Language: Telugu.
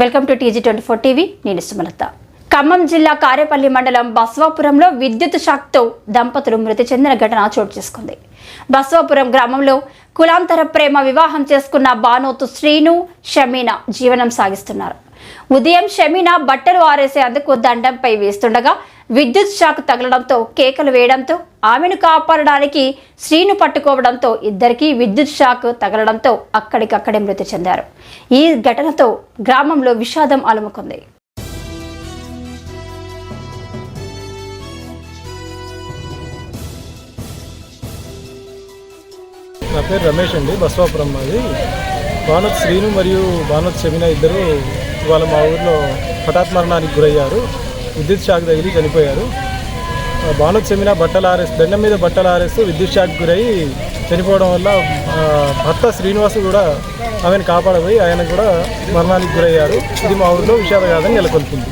Welcome to TG twenty four TV. నేను సుమలత. ఖమ్మం జిల్లా కారేపల్లి మండలం బస్వాపురంలో విద్యుత్ షాక్తో దంపతులు మృతి చెందిన ఘటన చోటు చేసుకుంది. బస్వాపురం గ్రామంలో కులాంతర ప్రేమ వివాహం చేసుకున్న బానోతు శ్రీను షమీనా జీవనం సాగిస్తున్నారు. ఉదయం షమీనా బట్టలు ఆరేసేందుకు దండంపై వేస్తుండగా విద్యుత్ షాక్ తగలడంతో కేకలు వేయడంతో ఆమెను కాపాడడానికి శ్రీను పట్టుకోవడంతో ఇద్దరికీ విద్యుత్ షాక్ తగలడంతో అక్కడికక్కడే మృతి చెందారు. ఈ ఘటనతో గ్రామంలో విషాదం అలుముకుంది. నా పేరు రమేష్ అండి బస్వాపురం మాది. భానత్ శ్రీను మరియు భానత్ షమిన ఇద్దరు ఇవాళ మా ఊర్లో హఠాత్ మరణానికి గురయ్యారు. విద్యుత్ షాక్ తగిలి చనిపోయారు. ఆ, భానుత్ బట్టలు ఆరేస్తూ దండం మీద బట్టలు ఆరేస్తూ విద్యుత్ షాక్ గురయ్యి చనిపోవడం వల్ల భర్త శ్రీనివాసు కూడా ఆమెను కాపాడబోయి ఆయన కూడా మరణానికి గురయ్యారు. ఇది మా ఊరిలో విషాదగాథని నెలకొల్పింది.